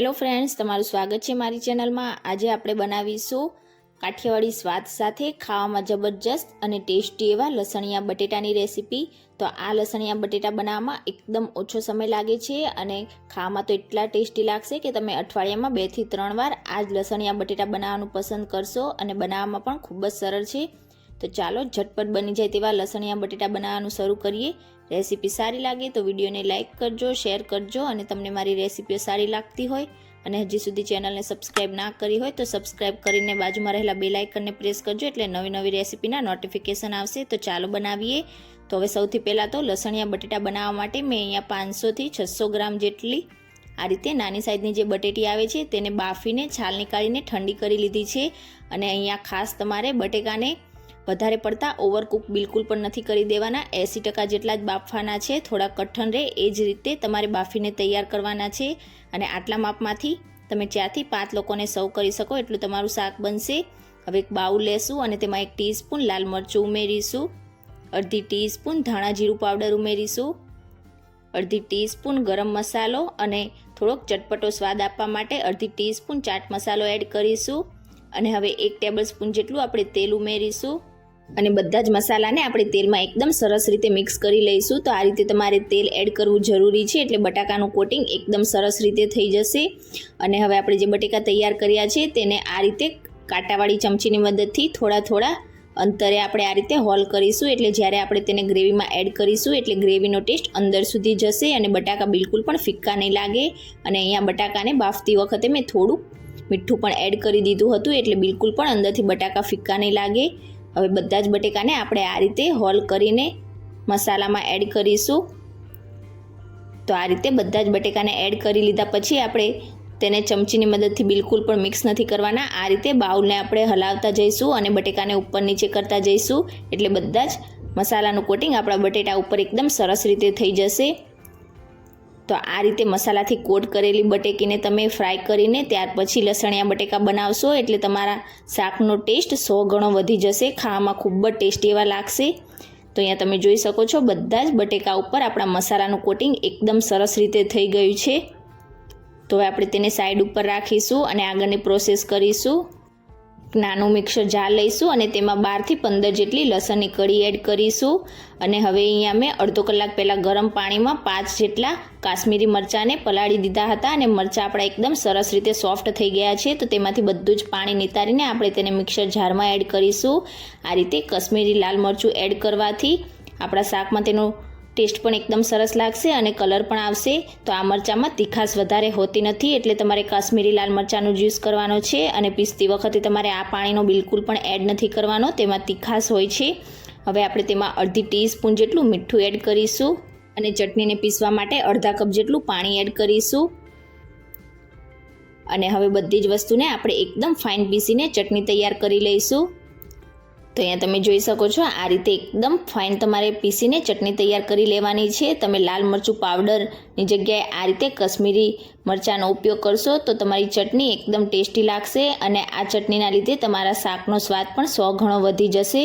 Hello friends તમારું સ્વાગત છે મારી ચેનલમાં. આજે આપણે બનાવીશું કાઠિયાવાડી સ્વાદ સાથે ખાવામાં જબરજસ્ત અને ટેસ્ટી એવા લસણિયા બટેટાની રેસીપી. તો આ લસણિયા બટેટા બનાવવામાં એકદમ ઓછો સમય લાગે છે અને ખાવામાં તો એટલા ટેસ્ટી લાગશે કે તમે અઠવાડિયામાં બેથી ત્રણ વાર આ જ લસણિયા બટેટા બનાવવાનું પસંદ કરશો અને બનાવવામાં પણ ખૂબ જ સરળ છે. તો ચાલો ઝટપટ બની જાય તેવા લસણિયા બટેટા બનાવવાનું શરૂ કરીએ. રેસીપી સારી લાગે તો વિડીયોને લાઇક કરજો, શેર કરજો અને તમને મારી રેસીપીઓ સારી લાગતી હોય અને હજી સુધી ચેનલને સબસ્ક્રાઇબ ના કરી હોય તો સબસ્ક્રાઇબ કરીને બાજુમાં રહેલા બે લાઇકનને પ્રેસ કરજો એટલે નવી નવી રેસીપીના નોટિફિકેશન આવશે. તો ચાલો બનાવીએ. તો હવે સૌથી પહેલાં તો લસણિયા બટેટા બનાવવા માટે મેં અહીંયા પાંચસોથી છસો ગ્રામ જેટલી આ રીતે નાની સાઈઝની જે બટેટી આવે છે તેને બાફીને છાલ નીકાળીને ઠંડી કરી લીધી છે. અને અહીંયા ખાસ તમારે બટેકાને વધારે પડતા ઓવરકુક બિલકુલ પણ નથી કરી દેવાના. એંસી ટકા જેટલા જ બાફવાના છે. થોડા કઠણ રહે. એ જ રીતે તમારે બાફીને તૈયાર કરવાના છે. અને આટલા માપમાંથી તમે ચારથી પાંચ લોકોને સર્વ કરી શકો એટલું તમારું શાક બનશે. હવે એક બાઉલ લેશું અને તેમાં એક ટીસ્પૂન લાલ મરચું ઉમેરીશું. અડધી ટીસ્પૂન ધાણા જીરું પાવડર ઉમેરીશું. અડધી ટીસ્પૂન ગરમ મસાલો અને થોડોક ચટપટો સ્વાદ આપવા માટે અડધી ટીસ્પૂન ચાટ મસાલો એડ કરીશું. અને હવે એક ટેબલ સ્પૂન જેટલું આપણે તેલ ઉમેરીશું. અને બધા જ મસાલાને આપણે તેલમાં એકદમ સરસ રીતે મિક્સ કરી લઈશું. તો આ રીતે તમારે તેલ એડ કરવું જરૂરી છે, એટલે બટાકાનું કોટિંગ એકદમ સરસ રીતે થઈ જશે. અને હવે આપણે જે બટેકા તૈયાર કર્યા છે, તેને આ રીતે કાંટાવાળી ચમચીની મદદથી થોડા થોડા અંતરે આપણે આ રીતે હોલ કરીશું. એટલે જ્યારે આપણે તેને ગ્રેવીમાં એડ કરીશું, એટલે ગ્રેવીનો ટેસ્ટ અંદર સુધી જશે અને બટાકા બિલકુલ પણ ફિક્કા નહીં લાગે. અને અહીંયા બટાકાને બાફતી વખતે મેં થોડુંક મીઠું પણ એડ કરી દીધું હતું, એટલે બિલકુલ પણ અંદરથી બટાકા ફિક્કા નહીં લાગે. હવે બધા જ બટેકાને આપણે આ રીતે હોલ કરીને મસાલામાં એડ કરીશું. તો આ રીતે બધા જ બટેકાને એડ કરી લીધા પછી આપણે તેને ચમચીની મદદથી બિલકુલ પણ મિક્સ નથી કરવાના. આ રીતે બાઉલને આપણે હલાવતા જઈશું અને બટેકાને ઉપર નીચે કરતા જઈશું. એટલે બધા જ મસાલાનું કોટિંગ આપણા બટેટા ઉપર એકદમ સરસ રીતે થઈ જશે. તો આ રીતે મસાલાથી કોટ કરેલી બટેકીને તમે ફ્રાય કરીને ત્યાર પછી લસણિયા બટેકા બનાવશો એટલે તમારા શાકનો ટેસ્ટ સો ગણો વધી જશે. ખાવામાં ખૂબ જ ટેસ્ટી એવા લાગશે. તો અહીંયા તમે જોઈ શકો છો બધા જ બટેકા ઉપર આપણા મસાલાનું કોટિંગ એકદમ સરસ રીતે થઈ ગયું છે. તો હવે આપણે તેને સાઈડ ઉપર રાખીશું અને આગળની પ્રોસેસ કરીશું. નાનું મિક્સર જાર લઈશું અને તેમાં બારથી પંદર જેટલી લસણની કળી એડ કરીશું. અને હવે અહીંયા મેં અડધો કલાક પહેલાં ગરમ પાણીમાં પાંચ જેટલા કાશ્મીરી મરચાંને પલાળી દીધા હતા અને મરચાં આપણા એકદમ સરસ રીતે સોફ્ટ થઈ ગયા છે. તો તેમાંથી બધું જ પાણી નિતારીને આપણે તેને મિક્સર જારમાં એડ કરીશું. આ રીતે કાશ્મીરી લાલ મરચું એડ કરવાથી આપણા શાકમાં તેનું ટેસ્ટ પણ એકદમ સરસ લાગશે અને કલર પણ આવશે. તો આ મરચાંમાં તીખાશ વધારે હોતી નથી એટલે તમારે કાશ્મીરી લાલ મરચાંનો જ્યુસ કરવાનો છે અને પીસતી વખતે તમારે આ પાણીનો બિલકુલ પણ એડ નથી કરવાનો, તેમાં તીખાશ હોય છે. હવે આપણે તેમાં અડધી ટીસ્પૂન જેટલું મીઠું એડ કરીશું અને ચટણીને પીસવા માટે અડધા કપ જેટલું પાણી એડ કરીશું. અને હવે બધી જ વસ્તુને આપણે એકદમ ફાઇન પીસીને ચટણી તૈયાર કરી લઈશું. તો અહીંયા તમે જોઈ શકો છો, આ રીતે એકદમ ફાઇન તમારે પીસીને ચટણી તૈયાર કરી લેવાની છે. તમે લાલ મરચું પાવડરની જગ્યાએ આ રીતે કશ્મીરી મરચાંનો ઉપયોગ કરશો તો તમારી ચટણી એકદમ ટેસ્ટી લાગશે અને આ ચટણીના લીધે તમારા શાકનો સ્વાદ પણ સો ઘણો વધી જશે.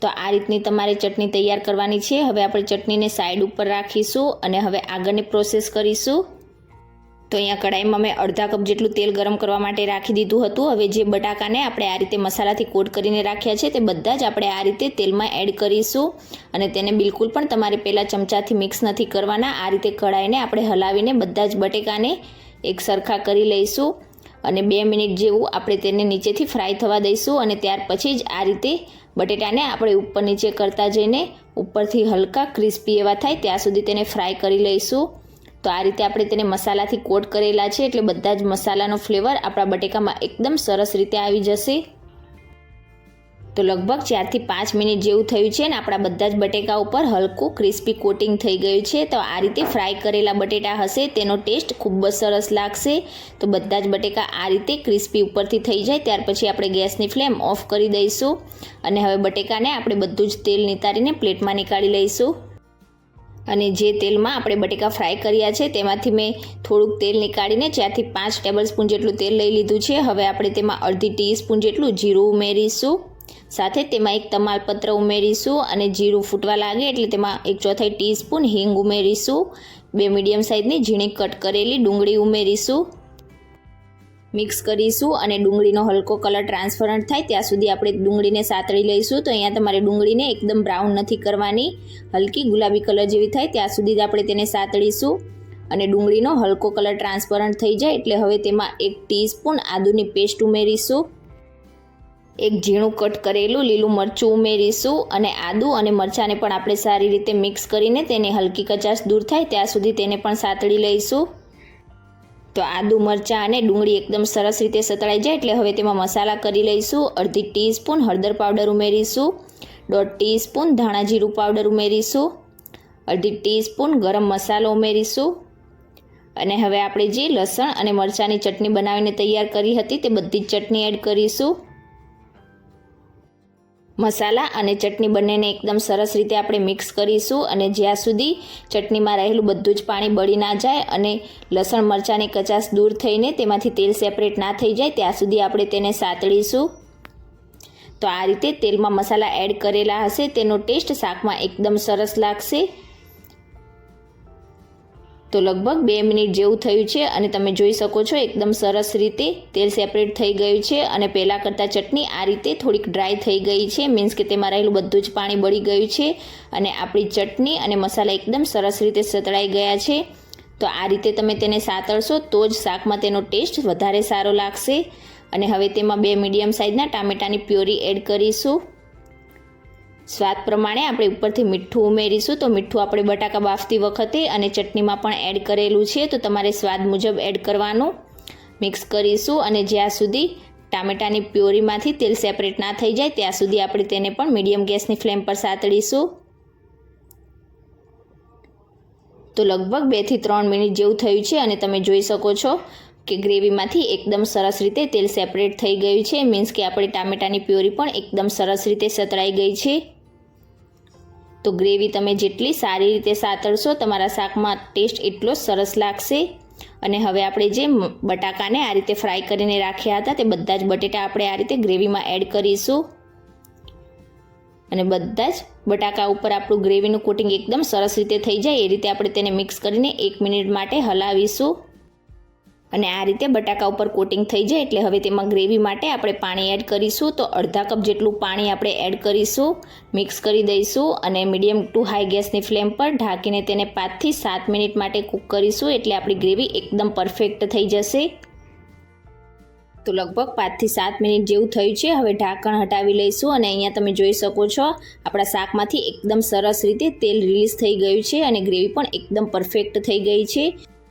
તો આ રીતની તમારે ચટણી તૈયાર કરવાની છે. હવે આપણે ચટણીને સાઈડ ઉપર રાખીશું અને હવે આગળની પ્રોસેસ કરીશું. તો અહીંયા કડાઈમાં મેં અડધા કપ જેટલું તેલ ગરમ કરવા માટે રાખી દીધું હતું. હવે જે બટાકાને આપણે આ રીતે મસાલાથી કોટ કરીને રાખ્યા છે, તે બધા જ આપણે આ રીતે તેલમાં એડ કરીશું. અને તેને બિલકુલ પણ તમારે પહેલાં ચમચાથી મિક્સ નથી કરવાના. આ રીતે કડાઈને આપણે હલાવીને બધા જ બટેકાને એક સરખા કરી લઈશું. અને બે મિનિટ જેવું આપણે તેને નીચેથી ફ્રાય થવા દઈશું અને ત્યાર પછી જ આ રીતે બટેટાને આપણે ઉપર નીચે કરતા જઈને ઉપરથી હલકા ક્રિસ્પી એવા થાય, ત્યાં સુધી તેને ફ્રાય કરી લઈશું. તો આ રીતે આપણે તેને મસાલાથી કોટ કરેલા છે એટલે બધા જ મસાલાનો ફ્લેવર આપણા બટેકામાં એકદમ સરસ રીતે આવી જશે. તો લગભગ ચારથી પાંચ મિનિટ જેવું થયું છે ને આપણા બધા જ બટેકા ઉપર હલકું ક્રિસ્પી કોટિંગ થઈ ગયું છે. તો આ રીતે ફ્રાય કરેલા બટેટા હશે, તેનો ટેસ્ટ ખૂબ જ સરસ લાગશે. તો બધા જ બટેકા આ રીતે ક્રિસ્પી ઉપરથી થઈ જાય, ત્યાર પછી આપણે ગેસની ફ્લેમ ઓફ કરી દઈશું. અને હવે બટેકાને આપણે બધું જ તેલ નિતારીને પ્લેટમાં નીકાળી લઈશું. અને જે તેલમાં આપણે બટેકા ફ્રાય કર્યા છે, તેમાંથી મેં થોડુંક તેલ નીકાળીને ચારથી પાંચ ટેબલ સ્પૂન જેટલું તેલ લઈ લીધું છે. હવે આપણે તેમાં અડધી ટીસ્પૂન જેટલું જીરું ઉમેરીશું. સાથે તેમાં એક તમાલપત્ર ઉમેરીશું અને જીરું ફૂટવા લાગે એટલે તેમાં એક ચોથાઈ ટીસ્પૂન હિંગ ઉમેરીશું. બે મીડિયમ સાઇઝની ઝીણી કટ કરેલી ડુંગળી ઉમેરીશું. મિક્સ કરીશું અને ડુંગળીનો હલકો કલર ટ્રાન્સફરન્ટ થાય ત્યાં સુધી આપણે ડુંગળીને સાતળી લઈશું. તો અહીંયા તમારે ડુંગળીને એકદમ બ્રાઉન નથી કરવાની. હલકી ગુલાબી કલર જેવી થાય ત્યાં સુધી જ આપણે તેને સાતળીશું અને ડુંગળીનો હલકો કલર ટ્રાન્સપરન્ટ થઈ જાય એટલે હવે તેમાં એક ટીસ્પૂન આદુની પેસ્ટ ઉમેરીશું. એક ઝીણું કટ કરેલું લીલું મરચું ઉમેરીશું અને આદુ અને મરચાંને પણ આપણે સારી રીતે મિક્સ કરીને તેની હલકી કચાશ દૂર થાય ત્યાં સુધી તેને પણ સાતળી લઈશું. તો આદુ મરચાં અને ડુંગળી એકદમ સરસ રીતે સતળાઈ જાય એટલે હવે તેમાં મસાલા કરી લઈશું. અડધી ટીસ્પૂન હળદર પાવડર ઉમેરીશું. દોઢ ટીસ્પૂન ધાણા જીરું પાવડર ઉમેરીશું. અડધી ટીસ્પૂન ગરમ મસાલો ઉમેરીશું. અને હવે આપણે જે લસણ અને મરચાંની ચટણી બનાવીને તૈયાર કરી હતી તે બધી જ ચટણી એડ કરીશું. મસાલા અને ચટણી બંનેને એકદમ સરસ રીતે આપણે મિક્સ કરીશું અને જ્યાં સુધી ચટણીમાં રહેલું બધું જ પાણી બળી ના જાય અને લસણ મરચાંની કચાશ દૂર થઈને તેમાંથી તેલ સેપરેટ ના થઈ જાય, ત્યાં સુધી આપણે તેને સાતળીશું. તો આ રીતે તેલમાં મસાલા એડ કરેલા હશે, તેનો ટેસ્ટ શાકમાં એકદમ સરસ લાગશે. તો લગભગ બે મિનિટ જેવું થયું છે અને તમે જોઈ શકો છો એકદમ સરસ રીતે તેલ સેપરેટ થઈ ગયું છે અને પહેલાં કરતાં ચટણી આ રીતે થોડીક ડ્રાય થઈ ગઈ છે. મીન્સ કે તેમાં રહેલું બધું જ પાણી બળી ગયું છે અને આપણી ચટણી અને મસાલા એકદમ સરસ રીતે સતળાઈ ગયા છે. તો આ રીતે તમે તેને સાતળશો તો જ શાકમાં તેનો ટેસ્ટ વધારે સારો લાગશે. અને હવે તેમાં બે મીડિયમ સાઇઝના ટામેટાની પ્યોરી એડ કરીશું. સ્વાદ પ્રમાણે આપણે ઉપરથી મીઠું ઉમેરીશું. તો મીઠું આપણે બટાકા બાફતી વખતે અને ચટણીમાં પણ એડ કરેલું છે. તો તમારે સ્વાદ મુજબ એડ કરવાનું. મિક્સ કરીશું અને જ્યાં સુધી ટામેટાની પ્યોરીમાંથી તેલ સેપરેટ ના થઈ જાય, ત્યાં સુધી આપણે તેને પણ મીડિયમ ગેસની ફ્લેમ પર સાતળીશું તો લગભગ બેથી ત્રણ મિનિટ જેવું થયું છે અને તમે જોઈ શકો છો કે ગ્રેવીમાંથી એકદમ સરસ રીતે તેલ સેપરેટ થઈ ગયું છે. મીન્સ કે આપણી ટામેટાની પ્યોરી પણ એકદમ સરસ રીતે સતરાઈ ગઈ છે. તો ગ્રેવી તમે જેટલી સારી રીતે સાતરશો, તમારા શાકમાં ટેસ્ટ એટલો સરસ લાગશે. અને હવે આપણે જે બટાકાને આ રીતે ફ્રાય કરીને રાખ્યા હતા, તે બધા જ બટેટા આપણે આ રીતે ગ્રેવીમાં એડ કરીશું. અને બધા જ બટાકા ઉપર આપણું ગ્રેવીનું કોટિંગ એકદમ સરસ રીતે થઈ જાય, એ રીતે આપણે તેને મિક્સ કરીને એક મિનિટ માટે હલાવીશું. અને આ રીતે બટાકા ઉપર કોટિંગ થઈ જાય એટલે હવે તેમાં ગ્રેવી માટે આપણે પાણી એડ કરીશું. તો અડધા કપ જેટલું પાણી આપણે એડ કરીશું, મિક્સ કરી દઈશું અને મીડિયમ ટુ હાઈ ગેસની ફ્લેમ પર ઢાંકીને તેને પાંચથી સાત મિનિટ માટે કૂક કરીશું એટલે આપણી ગ્રેવી એકદમ પરફેક્ટ થઈ જશે. તો લગભગ પાંચથી સાત મિનિટ જેવું થયું છે. હવે ઢાંકણ હટાવી લઈશું અને અહીંયા તમે જોઈ શકો છો આપણા શાકમાંથી એકદમ સરસ રીતે તેલ રિલીઝ થઈ ગયું છે અને ગ્રેવી પણ એકદમ પરફેક્ટ થઈ ગઈ છે.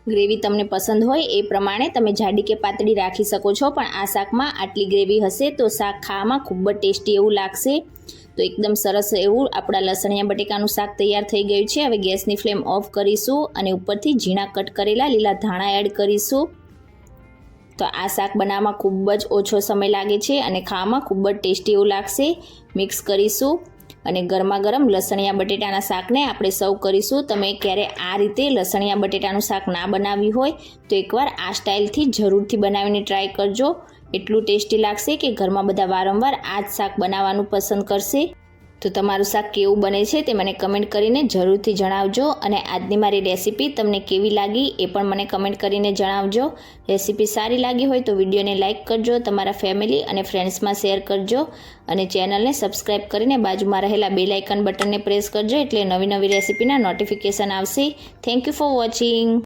ગ્રેવી તમને પસંદ હોય એ પ્રમાણે તમે જાડી કે પાતળી રાખી શકો છો. પણ આ શાકમાં આટલી ગ્રેવી હશે તો શાક ખાવામાં ખૂબ જ ટેસ્ટી એવું લાગશે. તો એકદમ સરસ એવું આપણા લસણિયા બટેકાનું શાક તૈયાર થઈ ગયું છે. હવે ગેસની ફ્લેમ ઓફ કરીશું અને ઉપરથી ઝીણા કટ કરેલા લીલા ધાણા એડ કરીશું. તો આ શાક બનાવવામાં ખૂબ જ ઓછો સમય લાગે છે અને ખાવામાં ખૂબ જ ટેસ્ટી એવું લાગશે. મિક્સ કરીશું. અને ગરમા ગરમ લસણિયા બટેટાના શાકને આપણે સર્વ કરીશું. તમે ક્યારે આ રીતે લસણિયા બટેટાનું શાક ના બનાવ્યું હોય તો એકવાર આ સ્ટાઇલથી જરૂરથી બનાવીને ટ્રાય કરજો. એટલું ટેસ્ટી લાગશે કે ઘરમાં બધા વારંવાર આ જ શાક બનાવવાનું પસંદ કરશે. તો તમારું શાક કેવું બને છે તે મને કમેન્ટ કરીને જરૂરથી જણાવજો અને આજની મારી રેસીપી તમને કેવી લાગી એ પણ મને કમેન્ટ કરીને જણાવજો. રેસીપી સારી લાગી હોય તો વિડીયોને લાઇક કરજો, તમારા ફેમિલી અને ફ્રેન્ડ્સમાં શેર કરજો અને ચેનલને સબસ્ક્રાઈબ કરીને બાજુમાં રહેલા બેલ આઇકન બટનને પ્રેસ કરજો એટલે નવી નવી રેસીપીના નોટિફિકેશન આવશે. Thank you for watching